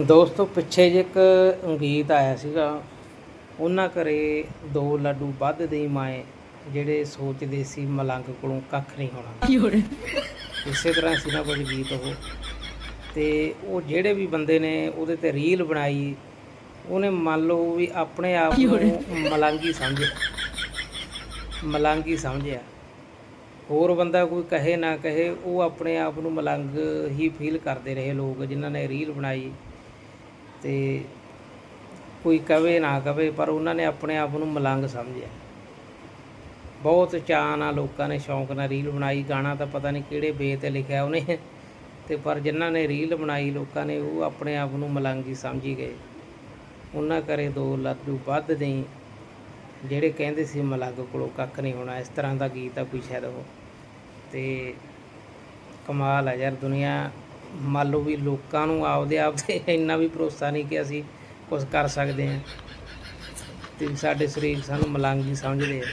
ਦੋਸਤੋ ਪਿੱਛੇ ਜੇ ਇੱਕ ਗੀਤ ਆਇਆ ਸੀਗਾ। ਉਹਨਾਂ ਘਰੇ ਦੋ ਲੱਡੂ ਵੱਧ ਦੇ ਮਾਏ ਜਿਹੜੇ ਸੋਚਦੇ ਸੀ ਮਲੰਗ ਕੋਲੋਂ ਕੱਖ ਨਹੀਂ ਹੋਣਾ। ਇਸੇ ਤਰ੍ਹਾਂ ਸੀ ਨਾ ਕੁਝ ਗੀਤ ਉਹ। ਤੇ ਉਹ ਜਿਹੜੇ ਵੀ ਬੰਦੇ ਨੇ ਉਹਦੇ ਤੇ ਰੀਲ ਬਣਾਈ। ਉਹਨੇ ਮੰਨ ਲਓ ਵੀ ਆਪਣੇ ਆਪ ਨੂੰ ਮਲੰਗੀ ਸਮਝਿਆ। ਮਲੰਗੀ ਸਮਝਿਆ। ਹੋਰ ਬੰਦਾ ਕੋਈ ਕਹੇ ਨਾ ਕਹੇ ਉਹ ਆਪਣੇ ਆਪ ਨੂੰ ਮਲੰਗ ਹੀ ਫੀਲ ਕਰਦੇ ਰਹੇ ਲੋਕ ਜਿਨ੍ਹਾਂ ਨੇ ਰੀਲ ਬਣਾਈ। ਤੇ ਕੋਈ ਕਵੇ ਨਾ ਕਵੇ, ਪਰ ਉਹਨਾਂ ਨੇ ਆਪਣੇ ਆਪ ਨੂੰ ਮਲੰਗ ਸਮਝਿਆ। ਬਹੁਤ ਚਾਅ ਨਾਲ ਲੋਕਾਂ ਨੇ ਸ਼ੌਂਕ ਨਾਲ ਰੀਲ ਬਣਾਈ। ਗਾਣਾ ਤਾਂ ਪਤਾ ਨਹੀਂ ਕਿਹੜੇ ਬੇ ਤੇ ਲਿਖਿਆ ਉਹਨੇ। ਤੇ ਪਰ ਜਿਨ੍ਹਾਂ ਨੇ ਰੀਲ ਬਣਾਈ, ਲੋਕਾਂ ਨੇ ਉਹ ਆਪਣੇ ਆਪ ਨੂੰ ਮਲੰਗੀ ਸਮਝੀ ਗਏ। ਉਹਨਾਂ ਕਰੇ ਦੋ ਲੱਡੂ ਵੱਧ ਦੇਈ, ਜਿਹੜੇ ਕਹਿੰਦੇ ਸੀ ਮਲੰਗ ਕੋਲੋਂ ਕੱਖ ਨਹੀਂ ਹੋਣਾ। ਇਸ ਤਰ੍ਹਾਂ ਦਾ ਗੀਤ ਆ ਕੋਈ ਸ਼ਾਇਦ ਉਹ। ਤੇ ਕਮਾਲ ਹੈ ਯਾਰ ਦੁਨੀਆ। ਮੰਨ ਲਓ ਵੀ ਲੋਕਾਂ ਨੂੰ ਆਪਦੇ ਆਪ ਤੇ ਇੰਨਾ ਵੀ ਭਰੋਸਾ ਨਹੀਂ ਕਿ ਅਸੀਂ ਕੁਝ ਕਰ ਸਕਦੇ ਹਾਂ। ਤੇ ਸਾਡੇ ਸਰੀਰ ਸਾਨੂੰ ਮਲੰਗ ਹੀ ਸਮਝਦੇ ਆ।